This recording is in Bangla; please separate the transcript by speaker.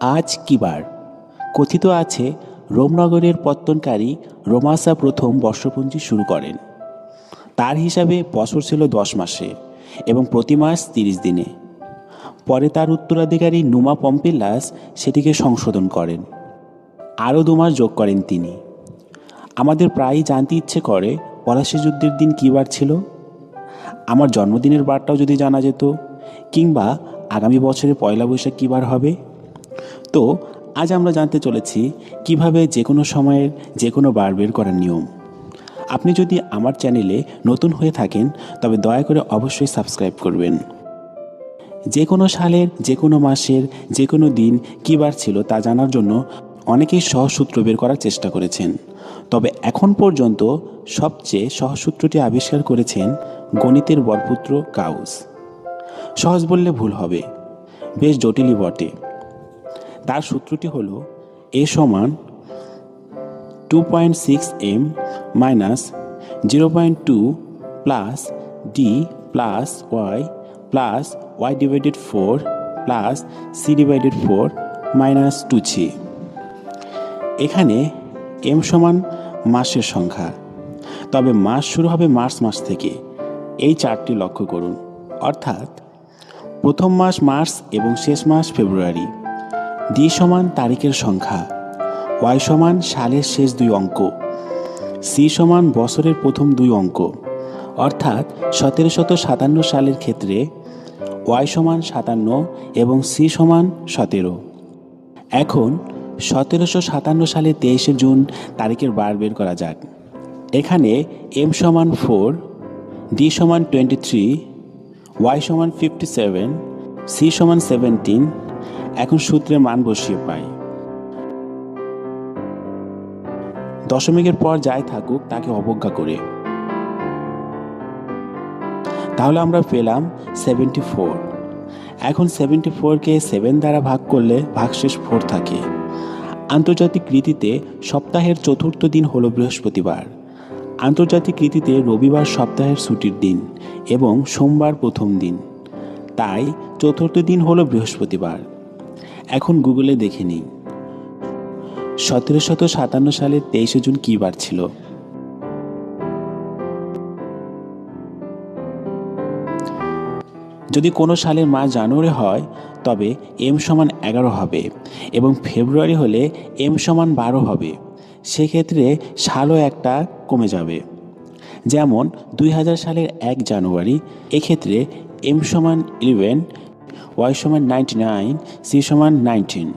Speaker 1: আজ কি বার? কথিত আছে, রোমনগরের পত্তনকারী রোমাসা প্রথম বর্ষপঞ্জি শুরু করেন। তার হিসাবে বছর ছিল দশ মাসে এবং প্রতি মাস তিরিশ দিনে। পরে তার উত্তরাধিকারী নুমা পম্পিলাস সেটিকে সংশোধন করেন। আরও দু মাস যোগ করেন তিনি। আমাদের প্রায়ই জানতে ইচ্ছে করে পলাশী যুদ্ধের দিন কী বার ছিল? আমার জন্মদিনের বারটাও যদি জানা যেত, কিংবা আগামী বছরে পয়লা বৈশাখ কী বার হবে? তো আজ আমরা জানতে চলেছি কীভাবে যে কোনো সময়ের যে কোনো বার বের করার নিয়ম। আপনি যদি আমার চ্যানেলে নতুন হয়ে থাকেন, তবে দয়া করে অবশ্যই সাবস্ক্রাইব করবেন। যে কোনো সালের যে কোনো মাসের যে কোনো দিন কী বার ছিল তা জানার জন্য অনেকেই সহসূত্র বের করার চেষ্টা করেছেন। তবে এখন পর্যন্ত সবচেয়ে সহসূত্রটি আবিষ্কার করেছেন গণিতের বরপুত্র কাউস। সহজ বললে ভুল হবে। বেশ জটিলই বটে। তার সূত্রটি হল এ সমান two point six M minus zero point two plus D plus Y plus Y divided four plus C divided four minus two C এখানে এম সমান মাসের সংখ্যা। তবে মাস শুরু হবে মার্চ মাস থেকে। এই চারটি লক্ষ্য করুন। অর্থাৎ প্রথম মাস মার্চ এবং শেষ মাস ফেব্রুয়ারি। ডি সমান তারিখের সংখ্যা ওয়াই সমান সালের শেষ দুই অঙ্ক সি সমান বছরের প্রথম দুই অঙ্ক। অর্থাৎ সতেরোশত সাতান্ন সালের ক্ষেত্রে ওয়াই সমান সাতান্ন এবং সি সমান সতেরো। এখন সতেরোশো সাতান্ন সালে তেইশে জুন তারিখের বার বের করা যাক। এখানে এম সমান ফোর ডি সমান টোয়েন্টি থ্রি ওয়াই সমান ফিফটি সেভেন সি সমান সেভেন্টিন এখন সূত্রে মান বসিয়ে পাই। দশমিকের পর যাই থাকুক, তাকে অবজ্ঞা করে। তাহলে আমরা পেলাম সেভেন্টি ফোর এখন সেভেন্টি ফোরকে সেভেন দ্বারা ভাগ করলে ভাগশেষ ফোর থাকে। আন্তর্জাতিক রীতিতে সপ্তাহের চতুর্থ দিন হলো বৃহস্পতিবার। আন্তর্জাতিক রীতিতে রবিবার সপ্তাহের ছুটির দিন এবং সোমবার প্রথম দিন। তাই চতুর্থ দিন হলো বৃহস্পতিবার। এখন গুগলে দেখে নিই। সতেরো শত সাতান্ন সালের তেইশে জুন কী বার ছিল? যদি কোনো সালের মাস জানুয়ারি হয়, তবে এম সমান এগারো হবে এবং ফেব্রুয়ারি হলে এম সমান বারো হবে। সেক্ষেত্রে সালও একটা কমে যাবে। যেমন দুই হাজার সালের এক জানুয়ারি, এক্ষেত্রে এম সমান ইলেভেন ওয়াই সমান নাইনটি নাইন সি সমান নাইনটিন।